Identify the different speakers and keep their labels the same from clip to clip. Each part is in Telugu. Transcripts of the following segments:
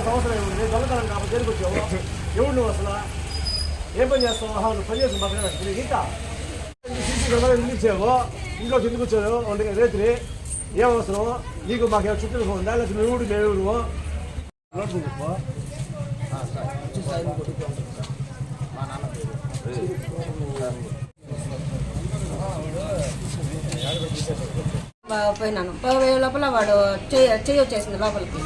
Speaker 1: సంవత్సరం ఏముంది దొంగతనం కాబట్టి దేనికి ఎవడు నువ్వు అసలు? ఏం పని చేస్తావు? ఆహా, నువ్వు పని చేసి బతకడానికి సీసీ కెమెరా ఎందుకు ఇచ్చావు ఇంట్లోకి ఎందుకు వచ్చావు రేత్రి ఏం అవసరం నీకు మాకు చుట్టూ ఉందా లేకపోతే నువ్వు ఊరు మేము
Speaker 2: పోయినాను పోయే లోపల వాడు చెయ్యి వచ్చేసింది లోపలికి.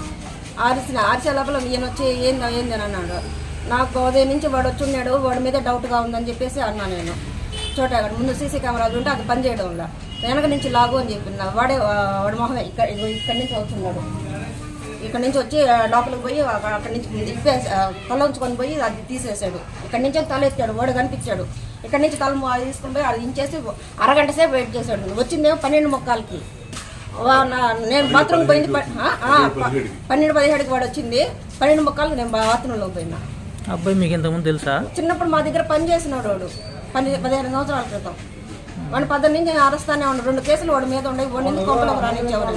Speaker 2: ఆరిసిన ఆరిసే లోపల ఈయన వచ్చి ఏందో ఏంది అని అన్నాడు. నాకు ఉదయం నుంచి వాడు వచ్చి ఉన్నాడు వాడి మీద డౌట్గా ఉందని చెప్పేసి అన్నా నేను. చోట అక్కడ ముందు సీసీ కెమెరాలు ఉంటే అది పని వల్ల వెనక నుంచి లాగు అని చెప్పిన వాడే వాడి మొహమే. ఇక్కడ ఇక్కడి నుంచి వస్తున్నాడు ఇక్కడ నుంచి వచ్చి లోపలికి పోయి అక్కడ అక్కడి నుంచి ఇప్పేసి తల ఉంచుకొని పోయి అది తీసేసాడు. ఇక్కడ నుంచి తల ఎత్తాడు వాడు కనిపించాడు. ఇక్కడ నుంచి తల తీసుకొని పోయి అది ఇంచేసి అరగంట సేపు వెయిట్ చేశాడు. వచ్చిందేమో పన్నెండు మొక్కలకి. వా- నా- నేను బాత్రూమ్ పోయింది పన్నెండు పదిహేడుకి వాడు వచ్చింది. పన్నెండు మొక్కలకి నేను బాత్రూంలో పోయినా.
Speaker 3: అబ్బాయి మీకు ఇంతకుముందు తెలుసా?
Speaker 2: చిన్నప్పుడు మా దగ్గర పని చేసినాడు వాడు. పది పదిహేను సంవత్సరాల క్రితం. వాడు పద్దెనిమిది నుంచి నేను అరెస్తానే ఉన్నాడు రెండు కేసులు వాడి మీద ఉండే వాడిని కొంపలోకి రానిచ్చేవారు